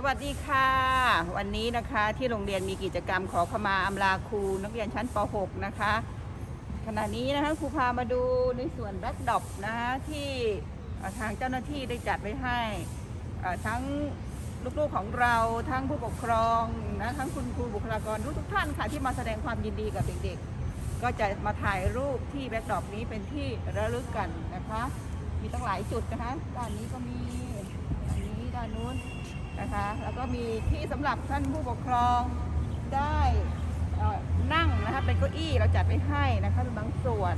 สวัสดีค่ะ วันนี้นะคะที่โรงเรียนมีกิจกรรมขอขมาอำลาครูนักเรียนชั้นป .6 นะคะ ขณะนี้นะคะครูพามาดูในส่วนแบ็กดอปนะคะที่ทางเจ้าหน้าที่ได้จัดไว้ให้ทั้งลูกๆของเราทั้งผู้ปกครองนะทั้งคุณครูบุคลากรทุกท่านค่ะ ที่มาแสดงความยินดีกับเด็กๆ ก็จะมาถ่ายรูปที่แบ็กดอปนี้เป็นที่ระลึกกันนะคะ มีตั้งหลายจุดนะคะด้านนี้ก็มีด้านนี้ด้านนู้นนะคะ แล้วก็มีที่สำหรับท่านผู้ปกครองได้นั่งนะคะเป็นเก้าอี้เราจัดไว้ให้นะคะเป็นบางส่วน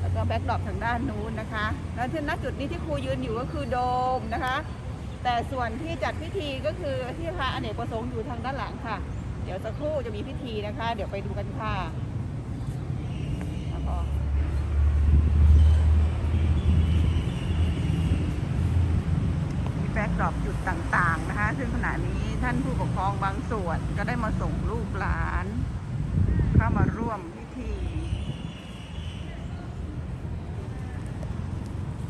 แล้วก็แบ็กดรอปทางด้านนู้นนะคะ แล้วที่ณจุดนี้ที่ครูยืนอยู่ก็คือโดมนะคะ แต่ส่วนที่จัดพิธีก็คือที่พระอเนกประสงค์อยู่ทางด้านหลังค่ะ เดี๋ยวสักครู่จะมีพิธีนะคะ เดี๋ยวไปดูกันค่ะแล้วก็ มีแบ็กดรอปจุด ต่างๆนะคะ ซึ่งขณะนี้ท่านผู้ปกครองบางส่วนก็ได้มาส่งลูกหลาน เข้ามาร่วมพิธี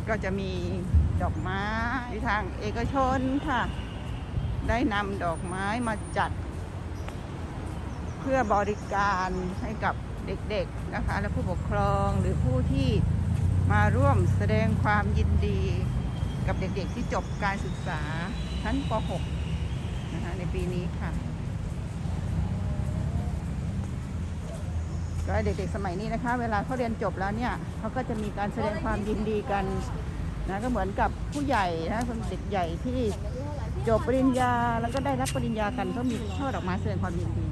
ก็จะมีดอกไม้ที่ทางเอกชนค่ะ ได้นำดอกไม้มาจัด เพื่อบริการให้กับเด็กๆนะคะ และผู้ปกครองหรือผู้ที่มาร่วมแสดงความยินดีกับเด็กๆที่จบการศึกษา ชั้นป .6 นะคะในปีนี้ค่ะก็เด็กๆสมัยนี้นะคะ เวลาเขาเรียนจบแล้วเนี่ยเขาก็จะมีการแสดงความยินดีกันนะก็เหมือนกับผู้ใหญ่นะคนเด็กใหญ่ที่จบปริญญาแล้วก็ได้รับปริญญากันก็มีช่อดอกไม้แสดงความยินดี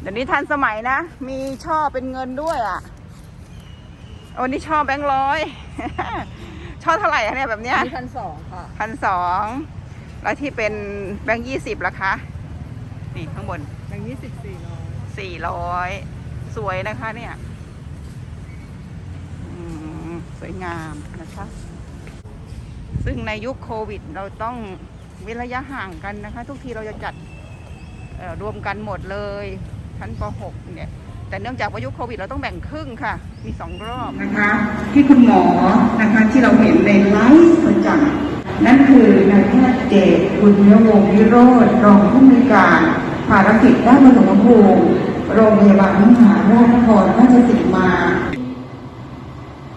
เดี๋ยวนี้ทันสมัยนะ มีช่อเป็นเงินด้วยอะ โอ้นี่ช่อแบงค์ร้อยช่อเท่าไหร่อะเนี่ยแบบเนี้ยมีพันสองค่ะพันสองแล้วที่เป็นแบงค์ยี่สิบล่ะคะ นี่ข้างบนแบงค์ยี่สิบสี่ร้อยสี่ร้อยสวยนะคะเนี่ยอืมสวยงามนะคะ ซึ่งในยุคโควิด เราต้องเว้นระยะห่างกันนะคะ ทุกทีเราจะจัดเอ่อรวมกันหมดเลยชั้นป .6 เนี่ย แต่เนื่องจากวายุโควิดเราต้องแบ่งครึ่งค่ะ มีสองรอบนะคะที่คุณหมอนะคะที่เราเห็นในไลฟ์ประจำนั่นคือนายแพทย์เจตบุญยวงศ์วิโรธรองผู้อำนวยการภารกิจด้านปฐมภูมิโรงพยาบาลมหาราชนครราชสีมา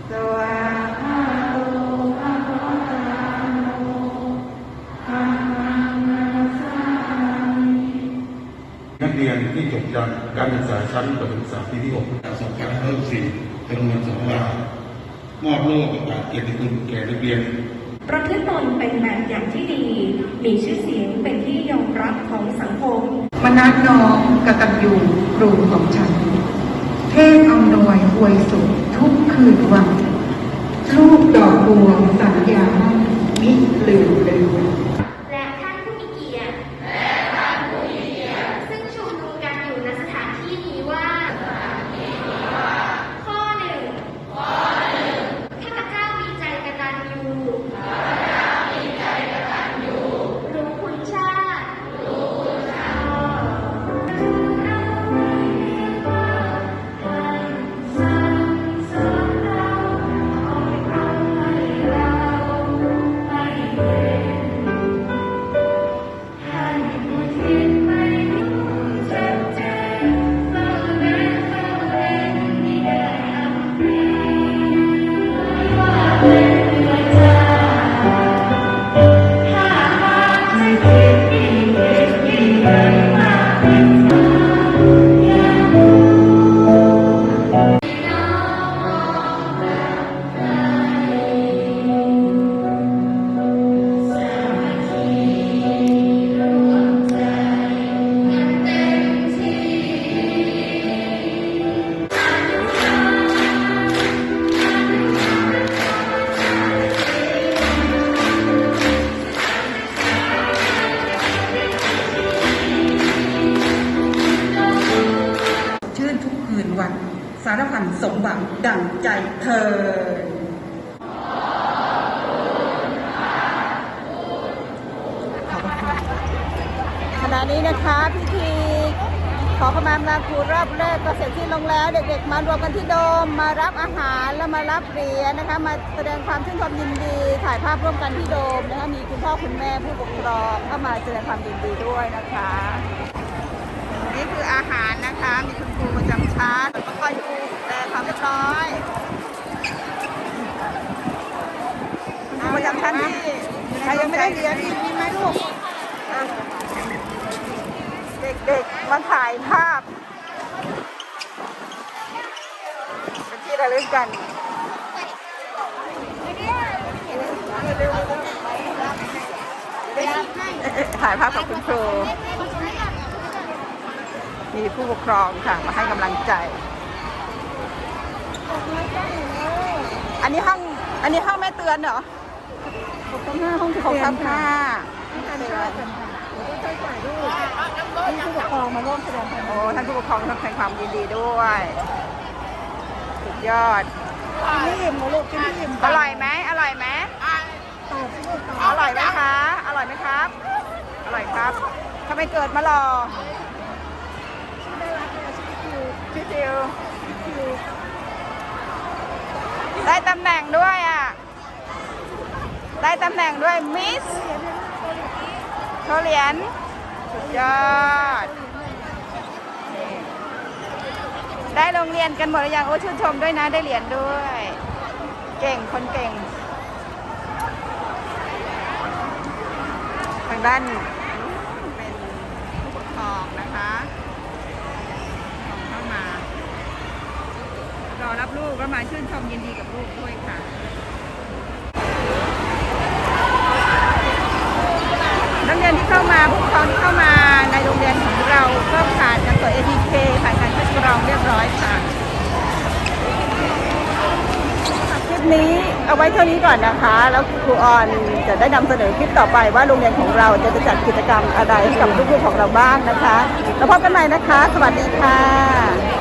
สวาคาโตอะระหะโตธัมมังนัสสามิ นักเรียนที่จบจา กการศึกษาชั้นประถมศึกษาปีที่6 2564จำนวนสองรายมอบโล่ประกาศเกียรติคุณแก่นักเรียนประพฤติตนเป็นแบบอย่างที่ดี มีชื่อเสียงเป็นที่ยอมรับของสังคม มนัดน้องกตัญญูครูของฉัน เทพอำนวยอวยสุขทุกคืนวัน ลูกดอกบัวสัญญามั่นมิลืมเลือ ดั่งใจเธอขณะนี้นะคะพิธีขอขมาลาครูรอบแรกก็เสร็จสิ้นลงแล้ว เด็กๆ มารวมกันที่โดมมารับอาหารแล้วมารับเหรียญนะคะ มาแสดงความชื่นชมยินดี ถ่ายภาพร่วมกันที่โดมนะคะมีคุณพ่อคุณแม่ผู้ปกครองเข้ามาแสดงความยินดีด้วยนะคะ นี่คืออาหารนะคะมีคุณครูประจำชั้นแล้วก็คอยดูแต่ความเรียบร้อยคุณครูประจำชั้นที่ใครยังไม่ได้เรียนมีไหมลูกอะเด็กๆ มา ถ่ายภาพ เป็นที่ระลึกกันถ่ายภาพกับคุณครู มีผู้ปกครองค่ะมาให้กำลังใจ อันนี้ห้อง อันนี้ห้องแม่เตือนเหรอหกทับห้าห้องหกทับห้า มีผู้ปกครองมาร่วมแสดงความโอ้ท่านผู้ปกครองแสดงความยินดีด้วย สุดยอด กินอิ่มเหรอลูกกินอิ่มอร่อยไหมอร่อยไหมตอบสิลูกตอบอร่อยไหมคะ อร่อยไหมครับ อร่อยครับทำไมเกิดมารอชื่อจิวได้ตำแหน่งด้วยอะ ได้ตำแหน่งด้วยมิสโชว์เหรียญ สุดยอด ได้โรงเรียนกันหมดหรือยังโอ้ชื่นชมด้วยนะได้เหรียญด้วย เก่งคนเก่ง ทางด้านเป็นผู้ปกครองนะคะส่งเข้ามารอรับลูกก็มาชื่นชมยินดีกับลูกด้วยค่ะนักเรียนที่เข้ามาผู้ปกครองที่เข้ามา เรียนของเราก็ผ่านการตรวจ ATK ผ่านการคัดกรองเรียบร้อยค่ะคลิปนี้เอาไว้เท่านี้ก่อนนะคะ แล้วครูออนจะได้นำเสนอคลิปต่อไปว่าโรงเรียนของเราจะจัดกิจกรรมอะไรให้กับลูกๆของเราบ้างนะคะ แล้วพบกันใหม่นะคะ สวัสดีค่ะ